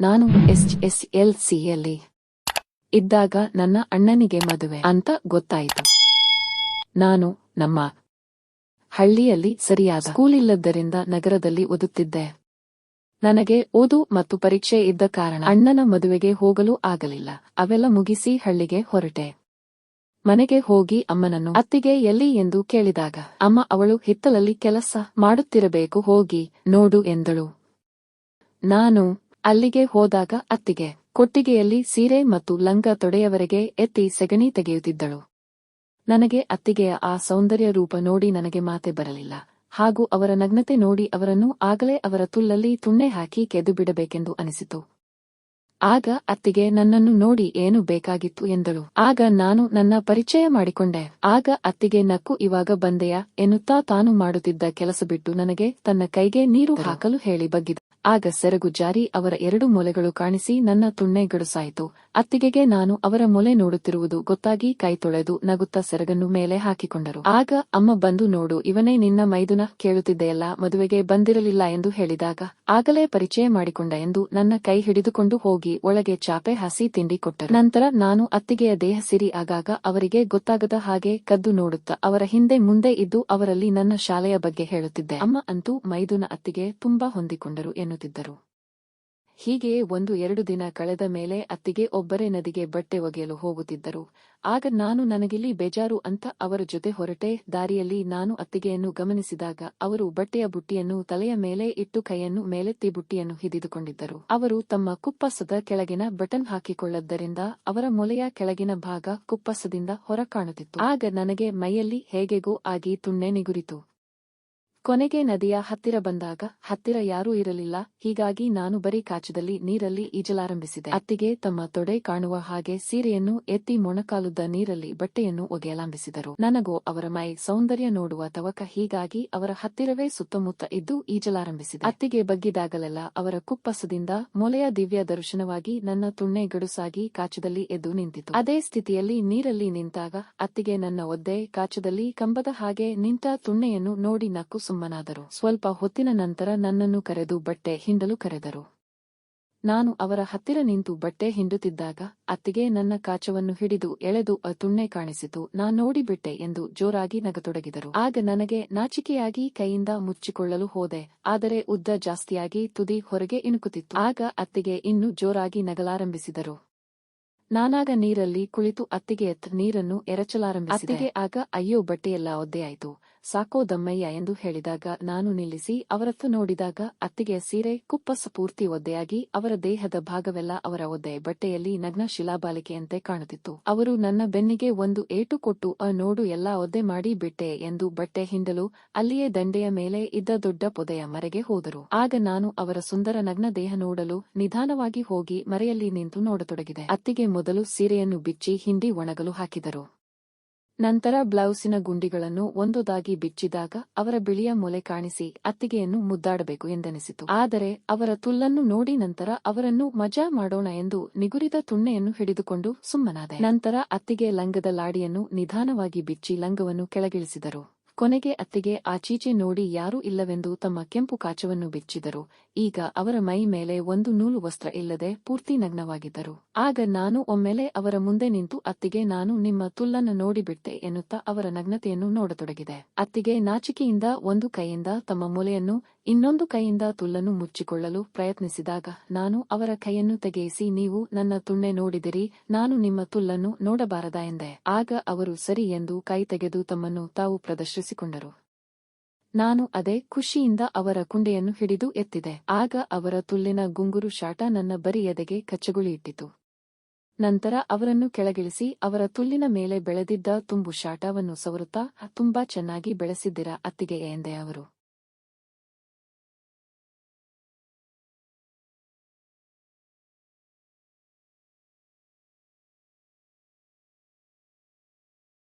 ನಾನು S S L ಸಿಯಲ್ಲಿ ಇದ್ದಾಗ ನನ್ನ ಅಣ್ಣನಿಗೆ ಮದುವೆ ಅಂತ ಗೊತ್ತಾಯಿತು. ನಾನು ನಮ್ಮ ಹಳ್ಳಿಯಲ್ಲಿ ಸರಿಯಾದ ಸ್ಕೂಲ್ ಇಲ್ಲದ್ದರಿಂದ ನಗರದಲ್ಲಿ ಓದುತ್ತಿದ್ದೆ. ನನಗೆ ಓದು ಮತ್ತು ಪರೀಕ್ಷೆ ಇದ್ದ ಕಾರಣ ಅಣ್ಣನ ಮದುವೆಗೆ ಹೋಗಲು ಆಗಲಿಲ್ಲ. ಅವೆಲ್ಲ ಮುಗಿಸಿ ಹಳ್ಳಿಗೆ ಹೊರಟೆ. ಮನೆಗೆ ಹೋಗಿ ಅಮ್ಮನನ್ನು ಅತ್ತಿಗೆ ಎಲ್ಲಿ ಎಂದು ಕೇಳಿದಾಗ, ಅಮ್ಮ ಅವಳು ಹಿತ್ತಲಲ್ಲಿ ಕೆಲಸ ಮಾಡುತ್ತಿರಬೇಕು ಹೋಗಿ ನೋಡು ಎಂದಳು. ನಾನು ಅಲ್ಲಿಗೆ ಹೋದಾಗ ಅತ್ತಿಗೆ ಕೊಟ್ಟಿಗೆಯಲ್ಲಿ ಸೀರೆ ಮತ್ತು ಲಂಗ ತೊಡೆಯವರೆಗೆ ಎತ್ತಿ ಸೆಗಣಿ ತೆಗೆಯುತ್ತಿದ್ದಳು. ನನಗೆ ಅತ್ತಿಗೆಯ ಆ ಸೌಂದರ್ಯ ರೂಪ ನೋಡಿ ನನಗೆ ಮಾತೆ ಬರಲಿಲ್ಲ. ಹಾಗೂ ಅವರ ನಗ್ನತೆ ನೋಡಿ ಅವರನ್ನು ಆಗಲೇ ಅವರ ತುಲ್ಲಲ್ಲಿ ತುಣ್ಣೆ ಹಾಕಿ ಕೆದು ಬಿಡಬೇಕೆಂದು ಅನಿಸಿತು. ಆಗ ಅತ್ತಿಗೆ ನನ್ನನ್ನು ನೋಡಿ ಏನು ಬೇಕಾಗಿತ್ತು ಎಂದಳು. ಆಗ ನಾನು ನನ್ನ ಪರಿಚಯ ಮಾಡಿಕೊಂಡೆ. ಆಗ ಅತ್ತಿಗೆ ನಕ್ಕು ಇವಾಗ ಬಂದೆಯಾ ಎನ್ನುತ್ತಾ ತಾನು ಮಾಡುತ್ತಿದ್ದ ಕೆಲಸ ಬಿಟ್ಟು ನನಗೆ ತನ್ನ ಕೈಗೆ ನೀರು ಹಾಕಲು ಹೇಳಿ ಬಗ್ಗಿದ. ಆಗ ಸೆರಗು ಜಾರಿ ಅವರ ಎರಡು ಮೊಲೆಗಳು ಕಾಣಿಸಿ ನನ್ನ ತುಣ್ಣೆ ಗಡುಸಾಯಿತು. ಅತ್ತಿಗೆಗೆ ನಾನು ಅವರ ಮೊಲೆ ನೋಡುತ್ತಿರುವುದು ಗೊತ್ತಾಗಿ ಕೈ ತೊಳೆದು ನಗುತ್ತಾ ಸೆರಗನ್ನು ಮೇಲೆ ಹಾಕಿಕೊಂಡರು. ಆಗ ಅಮ್ಮ ಬಂದು ನೋಡು, ಇವನೇ ನಿನ್ನ ಮೈದುನ ಕೇಳುತ್ತಿದ್ದೆಯಲ್ಲ ಮದುವೆಗೆ ಬಂದಿರಲಿಲ್ಲ ಎಂದು ಹೇಳಿದಾಗ, ಆಗಲೇ ಪರಿಚಯ ಮಾಡಿಕೊಂಡ ಎಂದು ನನ್ನ ಕೈ ಹಿಡಿದುಕೊಂಡು ಹೋಗಿ ಒಳಗೆ ಚಾಪೆ ಹಸಿ ತಿಂಡಿ ಕೊಟ್ಟರು. ನಂತರ ನಾನು ಅತ್ತಿಗೆಯ ದೇಹ ಸಿರಿ ಆಗಾಗ ಅವರಿಗೆ ಗೊತ್ತಾಗದ ಹಾಗೆ ಕದ್ದು ನೋಡುತ್ತಾ ಅವರ ಹಿಂದೆ ಮುಂದೆ ಇದ್ದು ಅವರಲ್ಲಿ ನನ್ನ ಶಾಲೆಯ ಬಗ್ಗೆ ಹೇಳುತ್ತಿದ್ದೆ. ಅಮ್ಮ ಅಂತೂ ಮೈದುನ ಅತ್ತಿಗೆ ತುಂಬಾ ಹೊಂದಿಕೊಂಡರು ಎನ್ನುತ್ತಿದ್ದರು ಹೀಗೆಯೇ ಒಂದು ಎರಡು ದಿನ ಕಳೆದ ಮೇಲೆ ಅತ್ತಿಗೆ ಒಬ್ಬರೇ ನದಿಗೆ ಬಟ್ಟೆ ಒಗೆಯಲು ಹೋಗುತ್ತಿದ್ದರು. ಆಗ ನಾನು ನನಗಿಲ್ಲಿ ಬೇಜಾರು ಅಂತ ಅವರ ಜೊತೆ ಹೊರಟೆ. ದಾರಿಯಲ್ಲಿ ನಾನು ಅತ್ತಿಗೆಯನ್ನು ಗಮನಿಸಿದಾಗ ಅವರು ಬಟ್ಟೆಯ ಬುಟ್ಟಿಯನ್ನು ತಲೆಯ ಮೇಲೆ ಇಟ್ಟು ಕೈಯನ್ನು ಮೇಲೆತ್ತಿ ಬುಟ್ಟಿಯನ್ನು ಹಿಡಿದುಕೊಂಡಿದ್ದರು. ಅವರು ತಮ್ಮ ಕುಪ್ಪಸದ ಕೆಳಗಿನ ಬಟನ್ ಹಾಕಿಕೊಳ್ಳದ್ದರಿಂದ ಅವರ ಮೊಲೆಯ ಕೆಳಗಿನ ಭಾಗ ಕುಪ್ಪಸದಿಂದ ಹೊರ ಕಾಣುತ್ತಿತ್ತು ಆಗ ನನಗೆ ಮೈಯಲ್ಲಿ ಹೇಗೆಗೋ ಆಗಿ ತುಣ್ಣೆ ನಿಗುರಿತು ಕೊನೆಗೆ ನದಿಯ ಹತ್ತಿರ ಬಂದಾಗ ಹತ್ತಿರ ಯಾರೂ ಇರಲಿಲ್ಲ, ಹೀಗಾಗಿ ನಾನು ಬರೀ ಕಾಚದಲ್ಲಿ ನೀರಲ್ಲಿ ಈಜಲಾರಂಭಿಸಿದೆ. ಅತ್ತಿಗೆ ತಮ್ಮ ತೊಡೆ ಕಾಣುವ ಹಾಗೆ ಸೀರೆಯನ್ನು ಎತ್ತಿ ಮೊಣಕಾಲುದ್ದ ನೀರಲ್ಲಿ ಬಟ್ಟೆಯನ್ನು ಒಗೆಯಲಾರಂಭಿಸಿದರು. ನನಗೋ ಅವರ ಮೈ ಸೌಂದರ್ಯ ನೋಡುವ ತವಕ, ಹೀಗಾಗಿ ಅವರ ಹತ್ತಿರವೇ ಸುತ್ತಮುತ್ತ ಇದ್ದು ಈಜಲಾರಂಭಿಸಿದೆ. ಅತ್ತಿಗೆ ಬಗ್ಗಿದಾಗಲೆಲ್ಲ ಅವರ ಕುಪ್ಪಸದಿಂದ ಮೊಲೆಯ ದಿವ್ಯ ದರ್ಶನವಾಗಿ ನನ್ನ ತುಣ್ಣೆ ಗಡುಸಾಗಿ ಕಾಚದಲ್ಲಿ ಎದ್ದು ನಿಂತಿತು. ಅದೇ ಸ್ಥಿತಿಯಲ್ಲಿ ನೀರಲ್ಲಿ ನಿಂತಾಗ ಅತ್ತಿಗೆ ನನ್ನ ಒದ್ದೆ ಕಾಚದಲ್ಲಿ ಕಂಬದ ಹಾಗೆ ನಿಂತ ತುಣ್ಣೆಯನ್ನು ನೋಡಿ ನಕ್ಕು ಸುಮ್ಮನಾದರು. ಸ್ವಲ್ಪ ಹೊತ್ತಿನ ನಂತರ ನನ್ನನ್ನು ಕರೆದು ಬಟ್ಟೆ ಹಿಂಡಲು ಕರೆದರು. ನಾನು ಅವರ ಹತ್ತಿರ ನಿಂತು ಬಟ್ಟೆ ಹಿಂಡುತ್ತಿದ್ದಾಗ ಅತ್ತಿಗೆ ನನ್ನ ಕಾಚವನ್ನು ಹಿಡಿದು ಎಳೆದು ಅ ತುಣ್ಣೆ ಕಾಣಿಸಿತು. ನಾ ನೋಡಿಬಿಟ್ಟೆ ಎಂದು ಜೋರಾಗಿ ನಗತೊಡಗಿದರು. ಆಗ ನನಗೆ ನಾಚಿಕೆಯಾಗಿ ಕೈಯಿಂದ ಮುಚ್ಚಿಕೊಳ್ಳಲು ಹೋದೆ. ಆದರೆ ಉದ್ದ ಜಾಸ್ತಿಯಾಗಿ ತುದಿ ಹೊರಗೆ ಇಣುಕುತ್ತಿತ್ತು. ಆಗ ಅತ್ತಿಗೆ ಇನ್ನೂ ಜೋರಾಗಿ ನಗಲಾರಂಭಿಸಿದರು. ನಾನಾಗ ನೀರಲ್ಲಿ ಕುಳಿತು ಅತ್ತಿಗೆ ಎತ್ತ ನೀರನ್ನು ಎರಚಲಾರಂಭಿಸಿದೆ. ಅತ್ತಿಗೆ ಆಗ, ಅಯ್ಯೋ, ಬಟ್ಟೆಯೆಲ್ಲ ಒದ್ದೆಯಾಯಿತು. ಸಾಕೋ ದಮ್ಮಯ್ಯ ಎಂದು ಹೇಳಿದಾಗ ನಾನು ನಿಲ್ಲಿಸಿ ಅವರತ್ತ ನೋಡಿದಾಗ ಅತ್ತಿಗೆಯ ಸೀರೆ, ಕುಪ್ಪಸ ಪೂರ್ತಿ ಒದ್ದೆಯಾಗಿ ಅವರ ದೇಹದ ಭಾಗವೆಲ್ಲ ಅವರ ಒದ್ದೆ ಬಟ್ಟೆಯಲ್ಲಿ ನಗ್ನ ಶಿಲಾಬಾಲಿಕೆಯಂತೆ ಕಾಣುತ್ತಿತ್ತು. ಅವರು ನನ್ನ ಬೆನ್ನಿಗೆ ಒಂದು ಏಟು ಕೊಟ್ಟು, ಅ, ನೋಡು, ಎಲ್ಲಾ ಒದ್ದೆ ಮಾಡಿ ಬಿಟ್ಟೆ ಎಂದು ಬಟ್ಟೆ ಹಿಂಡಲು ಅಲ್ಲಿಯೇ ದಂಡೆಯ ಮೇಲೆ ಇದ್ದ ದೊಡ್ಡ ಪೊದೆಯ ಮರೆಗೆ ಹೋದರು. ಆಗ ನಾನು ಅವರ ಸುಂದರ ನಗ್ನ ದೇಹ ನೋಡಲು ನಿಧಾನವಾಗಿ ಹೋಗಿ ಮರೆಯಲ್ಲಿ ನಿಂತು ನೋಡತೊಡಗಿದೆ. ಅತ್ತಿಗೆ ಮೊದಲು ಸೀರೆಯನ್ನು ಬಿಚ್ಚಿ ಹಿಂಡಿ ಒಣಗಲು ಹಾಕಿದರು. ನಂತರ ಬ್ಲೌಸಿನ ಗುಂಡಿಗಳನ್ನು ಒಂದೊದಾಗಿ ಬಿಚ್ಚಿದಾಗ ಅವರ ಬಿಳಿಯ ಮೊಲೆ ಕಾಣಿಸಿ ಅತ್ತಿಗೆಯನ್ನು ಮುದ್ದಾಡಬೇಕು ಎಂದೆನಿಸಿತು. ಆದರೆ ಅವರ ತುಲ್ಲನ್ನು ನೋಡಿ ನಂತರ ಅವರನ್ನು ಮಜಾ ಮಾಡೋಣ ಎಂದು ನಿಗುರಿದ ತುಣ್ಣೆಯನ್ನು ಹಿಡಿದುಕೊಂಡು ಸುಮ್ಮನಾದೆ. ನಂತರ ಅತ್ತಿಗೆ ಲಂಗದ ಲಾಡಿಯನ್ನು ನಿಧಾನವಾಗಿ ಬಿಚ್ಚಿ ಲಂಗವನ್ನು ಕೆಳಗಿಳಿಸಿದರು. ಕೊನೆಗೆ ಅತ್ತಿಗೆ ಆಚೀಚೆ ನೋಡಿ ಯಾರೂ ಇಲ್ಲವೆಂದು ತಮ್ಮ ಕೆಂಪು ಕಾಚವನ್ನು ಬಿಚ್ಚಿದರು. ಈಗ ಅವರ ಮೈ ಮೇಲೆ ಒಂದು ನೂಲು ವಸ್ತ್ರ ಇಲ್ಲದೆ ಪೂರ್ತಿ ನಗ್ನವಾಗಿದ್ದರು. ಆಗ ನಾನು ಒಮ್ಮೆಲೆ ಅವರ ಮುಂದೆ ನಿಂತು, ಅತ್ತಿಗೆ, ನಾನು ನಿಮ್ಮ ತುಲ್ಲನ್ನು ನೋಡಿಬಿಟ್ಟೆ ಎನ್ನುತ್ತಾ ಅವರ ನಗ್ನತೆಯನ್ನು ನೋಡತೊಡಗಿದೆ. ಅತ್ತಿಗೆ ನಾಚಿಕೆಯಿಂದ ಒಂದು ಕೈಯಿಂದ ತಮ್ಮ ಮೊಲೆಯನ್ನು, ಇನ್ನೊಂದು ಕೈಯಿಂದ ತುಲ್ಲನ್ನು ಮುಚ್ಚಿಕೊಳ್ಳಲು ಪ್ರಯತ್ನಿಸಿದಾಗ, ನಾನು ಅವರ ಕೈಯನ್ನು ತೆಗೆಯಿಸಿ, ನೀವು ನನ್ನ ತುಣ್ಣೆ ನೋಡಿದಿರಿ, ನಾನು ನಿಮ್ಮ ತುಲ್ಲನ್ನು ನೋಡಬಾರದ ಎಂದೆ. ಆಗ ಅವರು, ಸರಿ ಎಂದು ಕೈ ತೆಗೆದು ತಮ್ಮನ್ನು ತಾವು ಪ್ರದರ್ಶಿಸಿಕೊಂಡರು. ನಾನು ಅದೇ ಖುಷಿಯಿಂದ ಅವರ ಕುಂಡೆಯನ್ನು ಹಿಡಿದು ಎತ್ತಿದೆ. ಆಗ ಅವರ ತುಲ್ಲಿನ ಗುಂಗುರು ಶಾಟ ನನ್ನ ಬರಿಯದೆಗೆ ಕಚ್ಚಗುಳಿಯಿಟ್ಟಿತು ನಂತರ ಅವರನ್ನು ಕೆಳಗಿಳಿಸಿ ಅವರ ತುಲ್ಲಿನ ಮೇಲೆ ಬೆಳೆದಿದ್ದ ತುಂಬು ಶಾಟವನ್ನು ಸವರುತ್ತಾ, ತುಂಬಾ ಚೆನ್ನಾಗಿ ಬೆಳೆಸಿದ್ದಿರ ಅತ್ತಿಗೆ ಎಂದೆ ಅವರು.